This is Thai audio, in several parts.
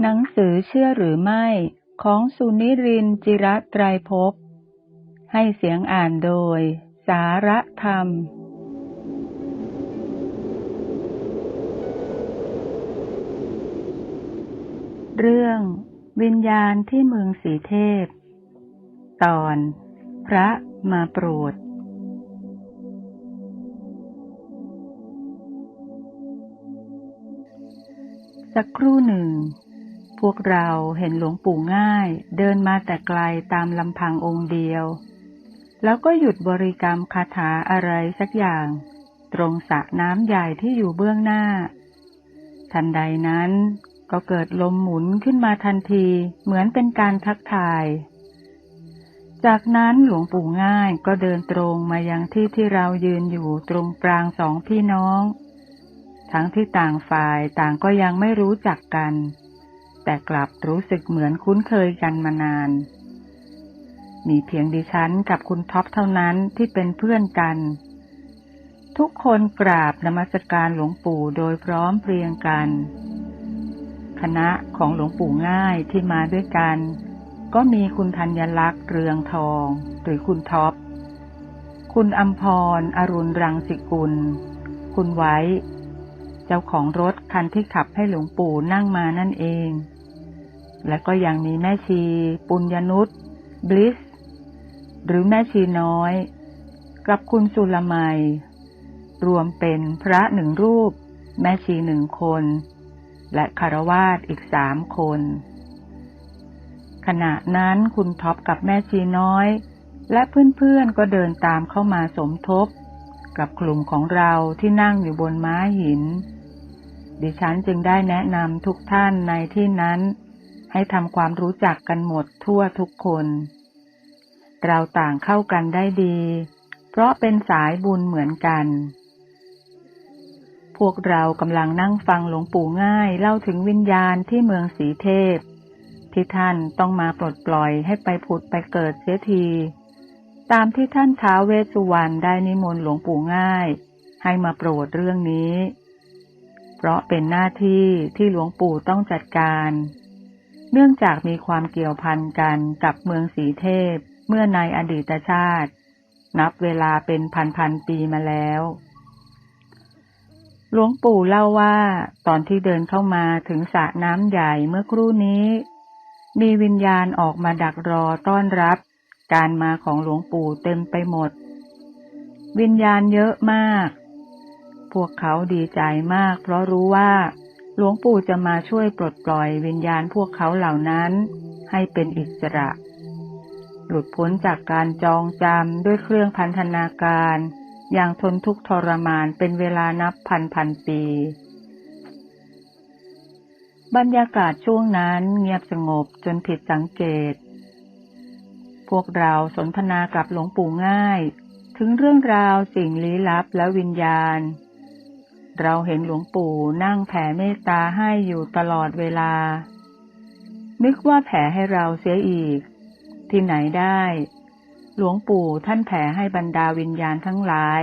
หนังสือเชื่อหรือไม่ ของสุนิรินจิระไตรภพ ให้เสียงอ่านโดย สาระธรรม เรื่อง วิญญาณที่เมืองสีเทพ ตอน พระมาโปรดสักครู่หนึ่ง พวกเราเห็นหลวงปู่ง่าย เดินมาแต่ไกลตามลำพังองค์เดียว แล้วก็หยุดบริกรรมคาถาอะไรสักอย่าง ตรงสระน้ำใหญ่ที่อยู่เบื้องหน้า ทันใดนั้นก็เกิดลมหมุนขึ้นมาทันทีเหมือนเป็นการทักทาย จากนั้นหลวงปู่ง่ายก็เดินตรงมายังที่ที่เรายืนอยู่ตรงกลางสองพี่น้อง ทั้งที่ต่างฝ่ายต่างก็ยังไม่รู้จักกัน แต่กลับรู้สึกเหมือนคุ้นเคยกันมานาน มีเพียงดิฉันกับคุณท็อปเท่านั้นที่เป็นเพื่อนกัน ทุกคนกราบนมัสการหลวงปู่โดยพร้อมเพรียงกัน คณะของหลวงปู่ง่ายที่มาด้วยกัน ก็มีคุณธัญลักษณ์เรืองทอง หรือคุณท็อป คุณอัมพร อรุณรังสิกุล คุณไว้ เจ้าของรถคันที่ขับให้หลวงปู่นั่งมานั่นเอง และก็ยังมีแม่ชี ปุญญนุษบลิส หรือแม่ชีน้อย กับคุณสุลไมยรวมเป็นพระหนึ่งรูป แม่ชีหนึ่งคน และคารวาสอีกสามคน ขณะนั้นคุณท็อปกับแม่ชีน้อย และเพื่อนๆก็เดินตามเข้ามาสมทบ กับกลุ่มของเราที่นั่งอยู่บนม้าหิน ดิฉันจึงได้แนะนำทุกท่านในที่นั้น ให้ทำความรู้จักกันหมดทั่วทุกคน เราต่างเข้ากันได้ดี เพราะเป็นสายบุญเหมือนกัน พวกเรากำลังนั่งฟังหลวงปู่ง่ายเล่าถึงวิญญาณที่เมืองสีเทพ ที่ท่านต้องมาปลดปล่อยให้ไปผุดไปเกิดเสียที ตามที่ท่านท้าเวสสุวรรณได้นิมนต์หลวงปู่ง่าย ให้มาโปรดเรื่องนี้ เพราะเป็นหน้าที่ที่หลวงปู่ต้องจัดการ เนื่องจากมีความเกี่ยวพันกันกับเมืองสีเทพเมื่อในอดีตชาติ นับเวลาเป็นพันๆปีมาแล้ว หลวงปู่เล่าว่า ตอนที่เดินเข้ามาถึงสระน้ำใหญ่เมื่อครู่นี้ มีวิญญาณออกมาดักรอต้อนรับ การมาของหลวงปู่เต็มไปหมด วิญญาณเยอะมาก พวกเขาดีใจมาก เพราะรู้ว่า หลวงปู่จะมาช่วยปลดปล่อยวิญญาณพวกเขาเหล่านั้น ให้เป็นอิสระ หลุดพ้นจากการจองจำด้วยเครื่องพันธนาการ อย่างทนทุกข์ทรมานเป็นเวลานับพันพันปี บรรยากาศช่วงนั้นเงียบสงบจนผิดสังเกต พวกเราสนทนากับหลวงปู่ง่ายถึงเรื่องราวสิ่งลี้ลับและวิญญาณ เราเห็นหลวงปู่นั่งแผ่เมตตาให้อยู่ตลอดเวลา นึกว่าแผ่ให้เราเสียอีก ที่ไหนได้ หลวงปู่ท่านแผ่ให้บรรดาวิญญาณทั้งหลาย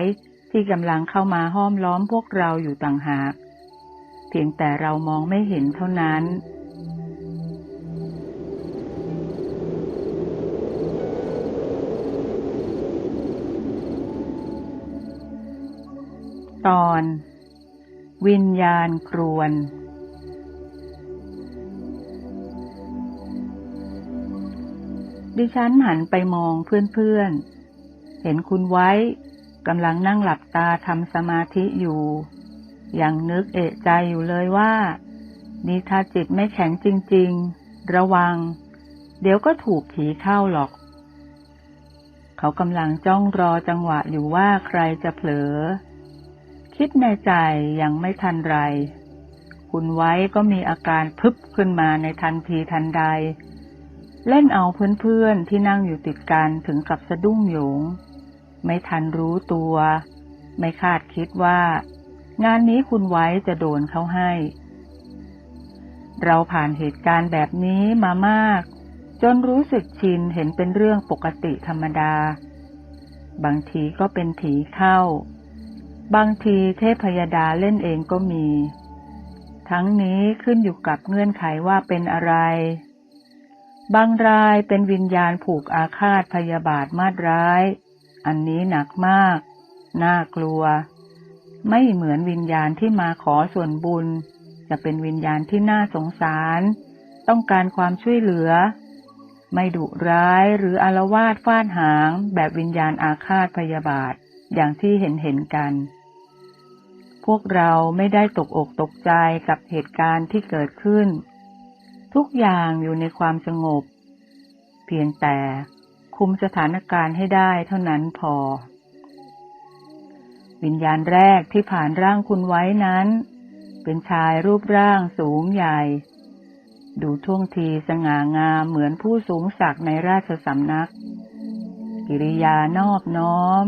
ที่กำลังเข้ามาห้อมล้อมพวกเราอยู่ต่างหาก เพียงแต่เรามองไม่เห็นเท่านั้นตอน วิญญาณครวน ดิฉันหันไปมองเพื่อนๆ เห็นคุณไว้กำลังนั่งหลับตาทำสมาธิอยู่ ยังนึกเอะใจอยู่เลยว่า นี่ถ้าจิตไม่แข็งจริง ๆ ระวัง เดี๋ยวก็ถูกผีเข้าหรอก เขากำลังจ้องรอจังหวะอยู่ว่าใครจะเผลอ คิดในใจยังไม่ทันไร คุณไว้ก็มีอาการพึบขึ้นมาในทันทีทันใด เล่นเอาเพื่อนๆที่นั่งอยู่ติดกันถึงกับสะดุ้งโยง ไม่ทันรู้ตัว ไม่คาดคิดว่า งานนี้คุณไว้จะโดนเขาให้ เราผ่านเหตุการณ์แบบนี้มามาก จนรู้สึกชินเห็นเป็นเรื่องปกติธรรมดา บางทีก็เป็นผีเข้า บางทีเทพพยดาเล่นเองก็มี ทั้งนี้ขึ้นอยู่กับเงื่อนไขว่าเป็นอะไร บางรายเป็นวิญญาณผูกอาฆาตพยาบาทมาดร้าย อันนี้หนักมาก น่ากลัว ไม่เหมือนวิญญาณที่มาขอส่วนบุญ จะเป็นวิญญาณที่น่าสงสาร ต้องการความช่วยเหลือ ไม่ดุร้ายหรืออารวาสฟาดหางแบบวิญญาณอาฆาตพยาบาทอย่างที่เห็นเห็นกัน พวกเราไม่ได้ตกอกตกใจกับเหตุการณ์ที่เกิดขึ้น ทุกอย่างอยู่ในความสงบ เพียงแต่คุมสถานการณ์ให้ได้เท่านั้นพอ วิญญาณแรกที่ผ่านร่างคุณไว้นั้น เป็นชายรูปร่างสูงใหญ่ ดูท่วงทีสง่างามเหมือนผู้สูงศักดิ์ในราชสำนัก กิริยานอบน้อม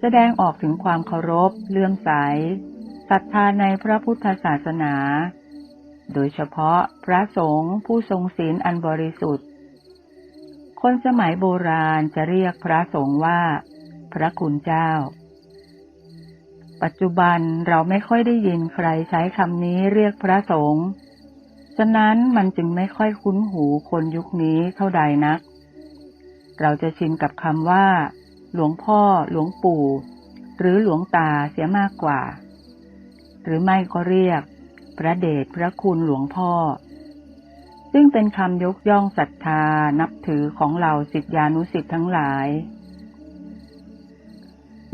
แสดงออกถึงความเคารพเลื่อมใส ศรัทธาในพระพุทธศาสนา โดยเฉพาะพระสงฆ์ผู้ทรงศีลอันบริสุทธิ์ คนสมัยโบราณจะเรียกพระสงฆ์ว่า พระคุณเจ้า ปัจจุบันเราไม่ค่อยได้ยินใครใช้คำนี้เรียกพระสงฆ์ ฉะนั้นมันจึงไม่ค่อยคุ้นหูคนยุคนี้เท่าใดนัก เราจะชินกับคำว่า หลวงพ่อ หลวงปู่ หรือหลวงตาเสียมากกว่า หรือไม่ก็เรียก พระเดชพระคุณหลวงพ่อ ซึ่งเป็นคำยกย่องศรัทธานับถือของเราสิทธิานุสิทธิ์ทั้งหลาย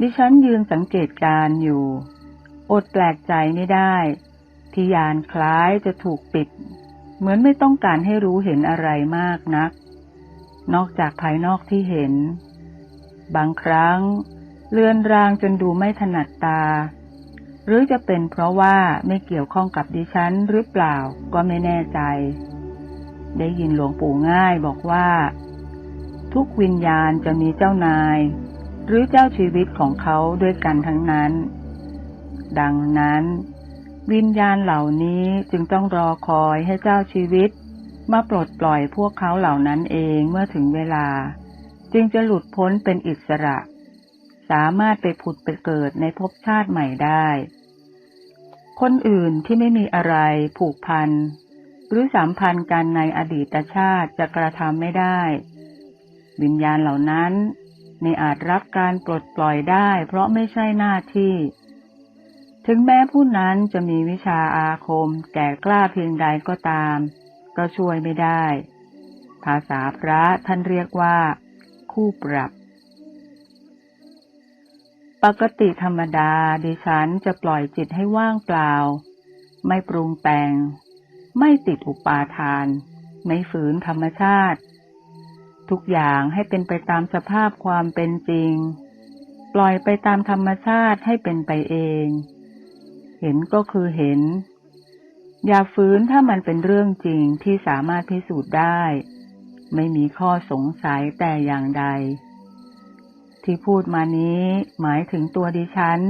ดิฉันยืนสังเกตการอยู่ อดแปลกใจไม่ได้ที่ยานคล้ายจะถูกปิด เหมือนไม่ต้องการให้รู้เห็นอะไรมากนัก นอกจากภายนอกที่เห็น บางครั้งเลือนรางจนดูไม่ถนัดตา หรือจะเป็นเพราะว่าไม่เกี่ยวข้องกับดิฉันหรือเปล่าก็ไม่แน่ใจ ได้ยินหลวงปู่ง่ายบอกว่า ทุกวิญญาณจะมีเจ้านาย หรือเจ้าชีวิตของเขาด้วยกันทั้งนั้น ดังนั้น วิญญาณเหล่านี้จึงต้องรอคอยให้เจ้าชีวิต มาปลดปล่อยพวกเขาเหล่านั้นเองเมื่อถึงเวลา จึงจะหลุดพ้นเป็นอิสระสามารถไปผุดไปเกิดในภพชาติใหม่ได้ คนอื่นที่ไม่มีอะไรผูกพัน หรือสัมพันธ์กันในอดีตชาติจะกระทำไม่ได้ วิญญาณเหล่านั้นไม่อาจรับการปลดปล่อยได้ เพราะไม่ใช่หน้าที่ ถึงแม้ผู้นั้นจะมีวิชาอาคมแก่กล้าเพียงใดก็ตาม ก็ช่วยไม่ได้ ภาษาพระท่านเรียกว่า คู่ปรับ ปกติธรรมดาดิฉันจะปล่อยจิตให้ว่างเปล่า ไม่ปรุงแต่ง ไม่ติดอุปาทาน ไม่ฝืนธรรมชาติ ทุกอย่างให้เป็นไปตามสภาพความเป็นจริง ปล่อยไปตามธรรมชาติให้เป็นไปเอง เห็นก็คือเห็น อย่าฝืนถ้ามันเป็นเรื่องจริงที่สามารถพิสูจน์ได้ ไม่มีข้อสงสัยแต่อย่างใด ที่พูดมานี้หมายถึงตัวดิฉัน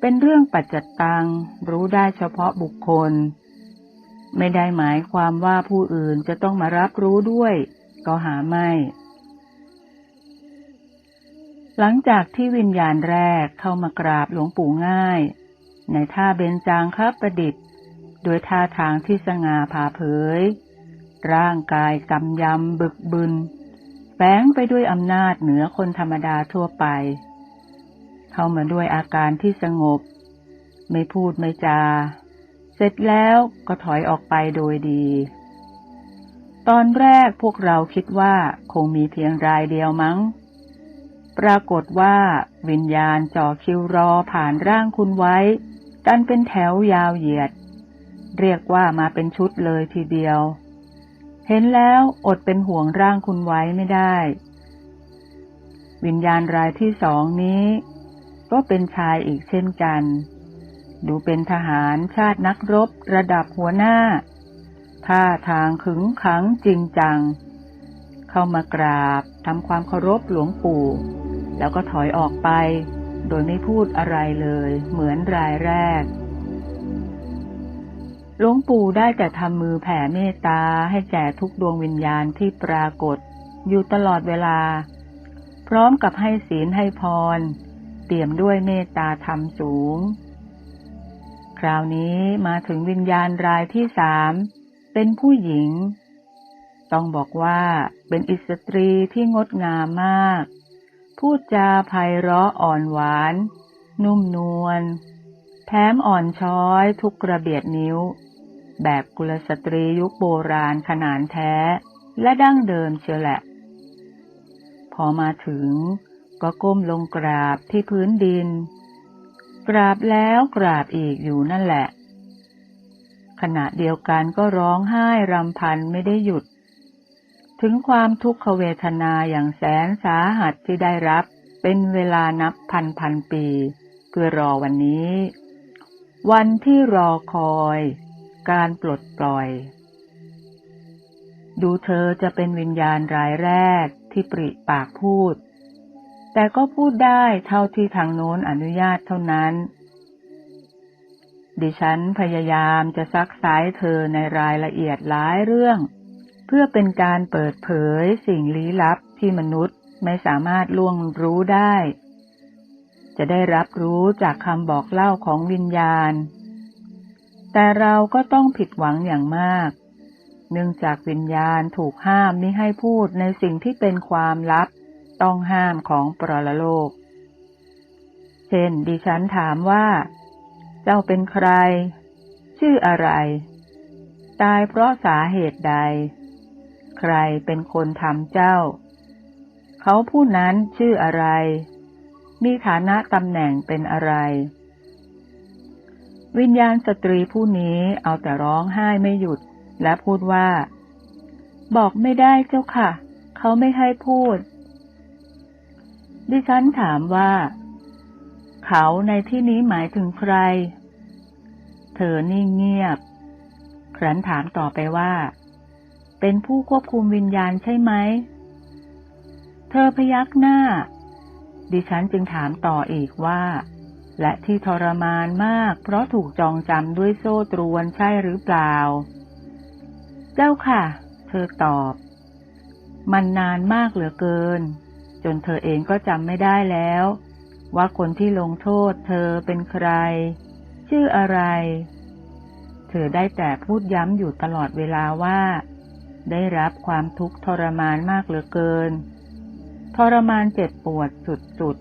เป็นเรื่องปัจจตัง รู้ได้เฉพาะบุคคล ไม่ได้หมายความว่าผู้อื่นจะต้องมารับรู้ด้วย ก็หาไม่ หลังจากที่วิญญาณแรกเข้ามากราบหลวงปู่ง่าย ในท่าเบญจางครับประดิษฐ์ โดยท่าทางที่สง่าผ่าเผย ร่างกายกำยำบึกบึน แฝงไปด้วยอำนาจเหนือคนธรรมดาทั่วไป เข้ามาด้วยอาการที่สงบ ไม่พูดไม่จา เสร็จแล้วก็ถอยออกไปโดยดี ตอนแรกพวกเราคิดว่าคงมีเพียงรายเดียวมั้ง ปรากฏว่าวิญญาณจ่อคิวรอผ่านร่างคุณไว้ กันเป็นแถวยาวเหยียด เรียกว่ามาเป็นชุดเลยทีเดียว เห็นแล้วอดเป็นห่วงร่างคุณไว้ไม่ได้ วิญญาณรายที่สองนี้ ก็เป็นชายอีกเช่นกัน ดูเป็นทหารชาตินักรบระดับหัวหน้า ท่าทางขึงขังจริงจัง เข้ามากราบทำความเคารพหลวงปู่ แล้วก็ถอยออกไป โดยไม่พูดอะไรเลย เหมือนรายแรก หลวงปู่ได้แต่ทำมือแผ่เมตตาให้แก่ทุกดวงวิญญาณที่ปรากฏ อยู่ตลอดเวลา พร้อมกับให้ศีลให้พร เตรียมด้วยเมตตาธรรมสูงใราวนี้มาถึงวิญญาณรายที่สาม เป็นผู้หญิง ต้องบอกว่าเป็นอิสตรีที่งดงามมาก พูดจาไพเราะอ่อนหวาน นุ่มนวล แถมอ่อนช้อยทุกกระเบียดนิ้ว แบบกุลสตรียุคโบราณขนานแท้ และดั้งเดิมเชียวแหละ พอมาถึงก็ก้มลงกราบที่พื้นดิน กราบแล้วกราบอีกอยู่นั่นแหละ ขณะเดียวกันก็ร้องไห้รำพันไม่ได้หยุด ถึงความทุกขเวทนาอย่างแสนสาหัสที่ได้รับเป็นเวลานับพันพันปี เพื่อรอวันนี้ วันที่รอคอย การปลดปล่อย ดูเธอจะเป็นวิญญาณรายแรกที่ปริปากพูด แต่ก็พูดได้เท่าที่ทางโน้นอนุญาตเท่านั้น ดิฉันพยายามจะซักซ้ายเธอในรายละเอียดหลายเรื่อง เพื่อเป็นการเปิดเผยสิ่งลี้ลับที่มนุษย์ไม่สามารถล่วงรู้ได้ จะได้รับรู้จากคำบอกเล่าของวิญญาณ แต่เราก็ต้องผิดหวังอย่างมาก เนื่องจากวิญญาณถูกห้ามไม่ให้พูดในสิ่งที่เป็นความลับ ต้องห้ามของปรลโลก เช่น ดิฉันถามว่า เจ้าเป็นใคร ชื่ออะไร ตายเพราะสาเหตุใด ใครเป็นคนทำเจ้า เขาผู้นั้นชื่ออะไร มีฐานะตำแหน่งเป็นอะไร วิญญาณสตรีผู้นี้เอาแต่ร้องไห้ไม่หยุด และพูดว่า บอกไม่ได้เจ้าค่ะ เขาไม่ให้พูด ดิฉันถามว่า เขาในที่นี้หมายถึงใคร เธอนิ่งเงียบครั้นถามต่อไปว่า เป็นผู้ควบคุมวิญญาณใช่ไหม เธอพยักหน้า ดิฉันจึงถามต่ออีกว่า และที่ทรมานมาก เพราะถูกจองจำด้วยโซ่ตรวนใช่หรือเปล่า เจ้าค่ะ เธอตอบ มันนานมากเหลือเกิน จนเธอเองก็จำไม่ได้แล้ว ว่าคนที่ลงโทษเธอเป็นใคร ชื่ออะไร เธอได้แต่พูดย้ำอยู่ตลอดเวลาว่า ได้รับความทุกข์ทรมานมากเหลือเกิน ทรมานเจ็บปวดสุด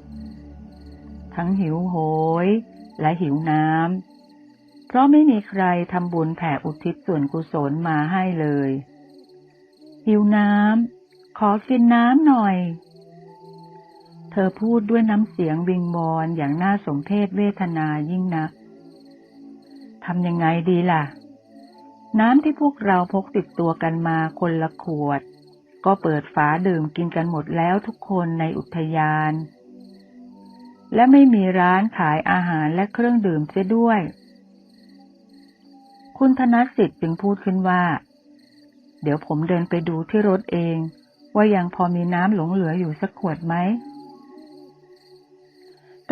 ๆ ทั้งหิวโหยและหิวน้ำ เพราะไม่มีใครทำบุญแผ่อุทิศส่วนกุศลมาให้เลย หิวน้ำ ขอกินน้ำหน่อย เธอพูดด้วยน้ำเสียงวิงวอนอย่างน่าสมเพชเวทนายิ่งนักทำยังไงดีล่ะ น้ำที่พวกเราพกติดตัวกันมาคนละขวด ก็เปิดฝาดื่มกินกันหมดแล้วทุกคนในอุทยาน และไม่มีร้านขายอาหารและเครื่องดื่มเสียด้วย คุณธนสิทธิ์จึงพูดขึ้นว่า เดี๋ยวผมเดินไปดูที่รถเอง ว่ายังพอมีน้ำหลงเหลืออยู่สักขวดไหม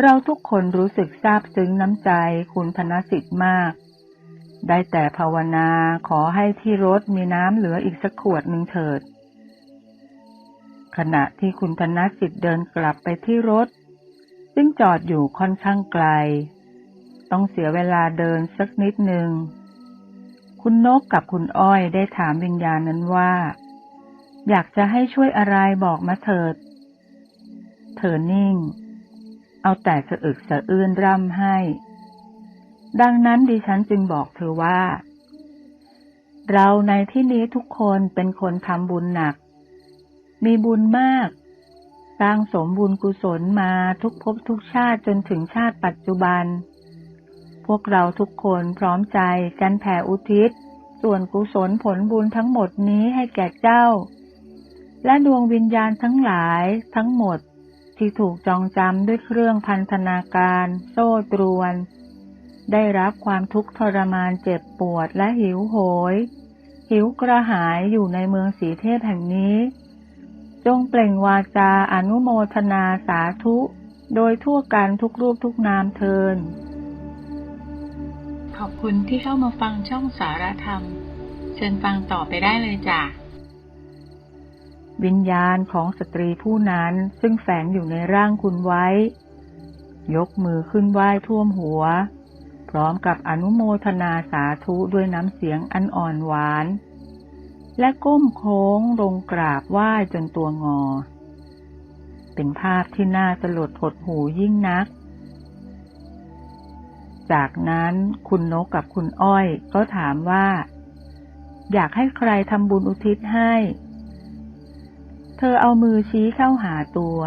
เราทุกคนรู้สึกซาบซึ้งน้ำใจคุณธนสิทธิ์มาก ได้แต่ภาวนาขอให้ที่รถมีน้ำเหลืออีกสักขวดหนึ่งเถิด ขณะที่คุณธนสิทธิ์เดินกลับไปที่รถ ซึ่งจอดอยู่ค่อนข้างไกล ต้องเสียเวลาเดินสักนิดหนึ่ง คุณนกกับคุณอ้อยได้ถามวิญญาณนั้นว่า อยากจะให้ช่วยอะไรบอกมาเถิด เธอนิ่ง เอาแต่สะอึกสะอื้นร่ำให้ ดังนั้นดิฉันจึงบอกเธอว่า เราในที่นี้ทุกคนเป็นคนทำบุญหนัก มีบุญมากสร้างสมบุญกุศลมาทุกภพทุกชาติจนถึงชาติปัจจุบัน พวกเราทุกคนพร้อมใจกันแผ่อุทิศ ส่วนกุศลผลบุญทั้งหมดนี้ให้แก่เจ้า และดวงวิญญาณทั้งหลายทั้งหมดที่ถูกจองจำด้วยเครื่องพันธนาการ โซ่ตรวน ได้รับความทุกข์ทรมานเจ็บปวดและหิวโหย หิวกระหายอยู่ในเมืองสีเทพแห่งนี้ จงเปล่งวาจาอนุโมทนาสาธุ โดยทั่วกันทุกรูปทุกนามเทิน ขอบคุณที่เข้ามาฟังช่องสารธรรม เชิญฟังต่อไปได้เลยจ้ะวิญญาณของสตรีผู้นั้นซึ่งแฝงอยู่ในร่างคุณไว้ ยกมือขึ้นไหว้ท่วมหัวพพร้อมกับอนุโมทนาสาธุด้วยน้ำเสียงอันอ่อนหวาน และก้มโค้งลงกราบไหว้จนตัวงอ เป็นภาพที่น่าสลดหดหูยิ่งนัก จากนั้นคุณนกกับคุณอ้อยก็ถามว่า อยากให้ใครทำบุญอุทิศให้ เธอเอามือชี้เข้าหาตัว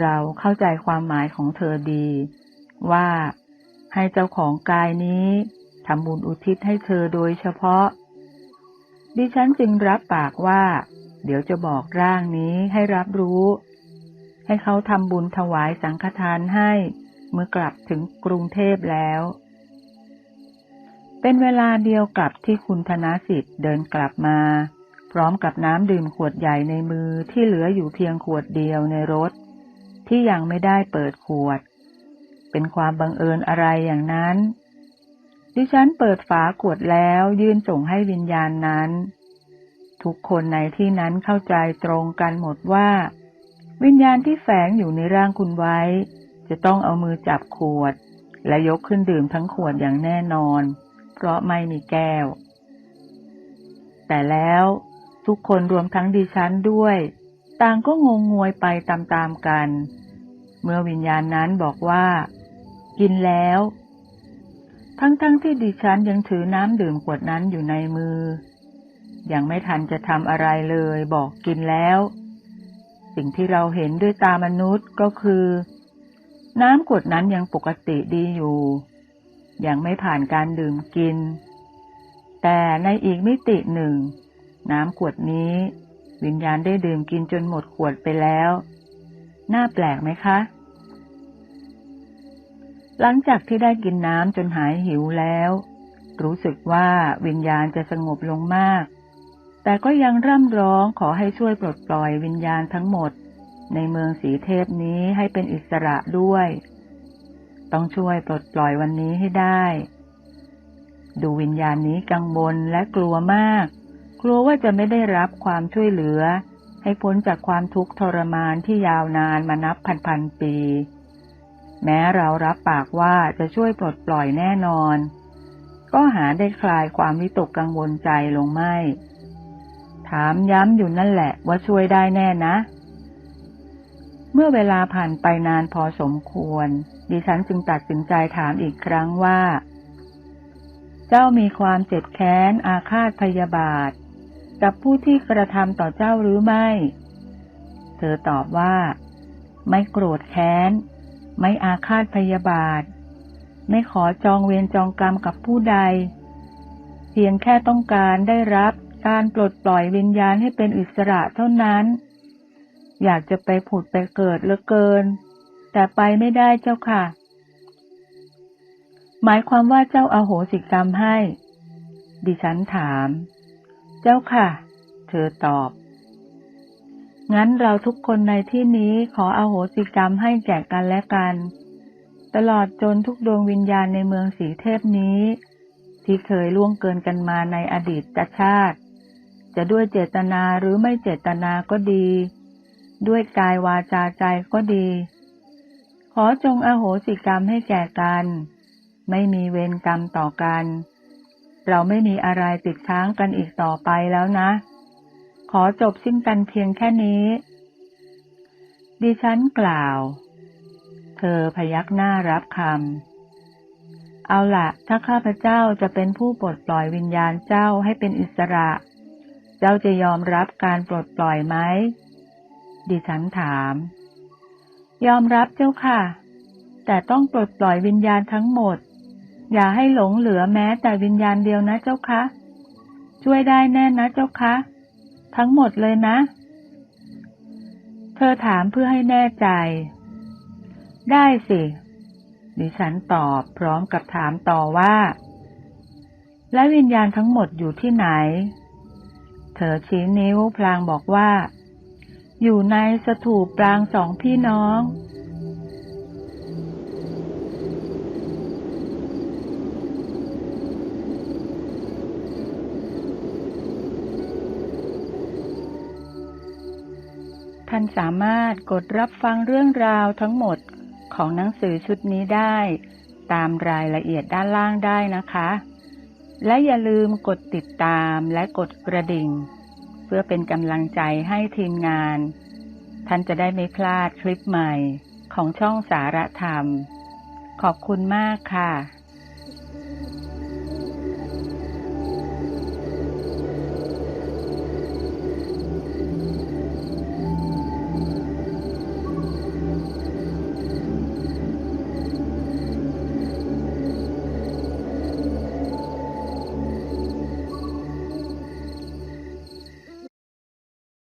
เราเข้าใจความหมายของเธอดี ว่าให้เจ้าของกายนี้ทำบุญอุทิศให้เธอโดยเฉพาะ ดิฉันจึงรับปากว่า เดี๋ยวจะบอกร่างนี้ให้รับรู้ ให้เขาทำบุญถวายสังฆทานให้เมื่อกลับถึงกรุงเทพแล้ว เป็นเวลาเดียวกับที่คุณธนสิทธิ์เดินกลับมา พร้อมกับน้ำดื่มขวดใหญ่ในมือที่เหลืออยู่เพียงขวดเดียวในรถ ที่ยังไม่ได้เปิดขวด เป็นความบังเอิญอะไรอย่างนั้น ดิฉันเปิดฝาขวดแล้วยื่นส่งให้วิญญาณนั้น ทุกคนในที่นั้นเข้าใจตรงกันหมดว่า วิญญาณที่แฝงอยู่ในร่างคุณไว้ จะต้องเอามือจับขวด และยกขึ้นดื่มทั้งขวดอย่างแน่นอน เพราะไม่มีแก้ว แต่แล้วทุกคนรวมทั้งดิฉันด้วย ต่างก็งงงวยไปตามๆกัน เมื่อวิญญาณนั้นบอกว่า กินแล้ว ทั้งๆทที่ดิฉันยังถือน้ำดื่มขวดนั้นอยู่ในมือ ยังไม่ทันจะทำอะไรเลยบอกกินแล้ว สิ่งที่เราเห็นด้วยตามนุษย์ก็คือ น้ำขวดนั้นยังปกติดีอยู่ ยังไม่ผ่านการดื่มกิน แต่ในอีกมิติหนึ่ง น้ำขวดนี้ วิญญาณได้ดื่มกินจนหมดขวดไปแล้ว น่าแปลกไหมคะ หลังจากที่ได้กินน้ำจนหายหิวแล้ว รู้สึกว่าวิญญาณจะสงบลงมาก แต่ก็ยังร่ำร้องขอให้ช่วยปลดปล่อยวิญญาณทั้งหมด ในเมืองสีเทพนี้ให้เป็นอิสระด้วย ต้องช่วยปลดปล่อยวันนี้ให้ได้ ดูวิญญาณนี้กังวลและกลัวมาก กลัวว่าจะไม่ได้รับความช่วยเหลือ ให้พ้นจากความทุกข์ทรมานที่ยาวนานมานับพันพันปี แม้เรารับปากว่าจะช่วยปลดปล่อยแน่นอน ก็หาได้คลายความวิตกกังวลใจลงไม่ ถามย้ำอยู่นั่นแหละว่าช่วยได้แน่นะ เมื่อเวลาผ่านไปนานพอสมควร ดิฉันจึงตัดสินใจถามอีกครั้งว่า เจ้ามีความเจ็บแค้น อาฆาตพยาบาท กับผู้ที่กระทำต่อเจ้าหรือไม่ เธอตอบว่า ไม่โกรธแค้น ไม่อาฆาตพยาบาท ไม่ขอจองเวรจองกรรมกับผู้ใด เพียงแค่ต้องการได้รับการปลดปล่อยวิญญาณให้เป็นอิสระเท่านั้น อยากจะไปผุดไปเกิดเหลือเกิน แต่ไปไม่ได้เจ้าค่ะ หมายความว่าเจ้าอาโหสิกรรมให้ ดิฉันถาม เจ้าค่ะ เธอตอบ งั้นเราทุกคนในที่นี้ขออาโหสิกรรมให้แก่กันและกัน ตลอดจนทุกดวงวิญญาณในเมืองสีเทพนี้ ที่เคยล่วงเกินกันมาในอดีตชาติ จะด้วยเจตนาหรือไม่เจตนาก็ดี ด้วยกายวาจาใจก็ดี ขอจงอโหสิกรรมให้แก่กัน ไม่มีเวรกรรมต่อกัน เราไม่มีอะไรติดค้างกันอีกต่อไปแล้วนะ ขอจบสิ้นกันเพียงแค่นี้ ดิฉันกล่าว เธอพยักหน้ารับคำ เอาละถ้าข้าพเจ้าจะเป็นผู้ปลดปล่อยวิญญาณเจ้าให้เป็นอิสระ เจ้าจะยอมรับการปลดปล่อยไหม ดิฉันถาม ยอมรับเจ้าค่ะ แต่ต้องปลดปล่อยวิญญาณทั้งหมด อย่าให้หลงเหลือแม้แต่วิญญาณเดียวนะเจ้าคะ ช่วยได้แน่นะเจ้าคะ ทั้งหมดเลยนะ เธอถามเพื่อให้แน่ใจ ได้สิดิฉันตอบพร้อมกับถามต่อว่า และวิญญาณทั้งหมดอยู่ที่ไหน เธอชี้นิ้วพลางบอกว่า อยู่ในสถูปปรางสองพี่น้อง ท่านสามารถกดรับฟังเรื่องราวทั้งหมดของหนังสือชุดนี้ได้ ตามรายละเอียดด้านล่างได้นะคะ และอย่าลืมกดติดตามและกดกระดิ่ง เพื่อเป็นกำลังใจให้ทีมงาน ท่านจะได้ไม่พลาดคลิปใหม่ของช่องสารธรรม ขอบคุณมากค่ะ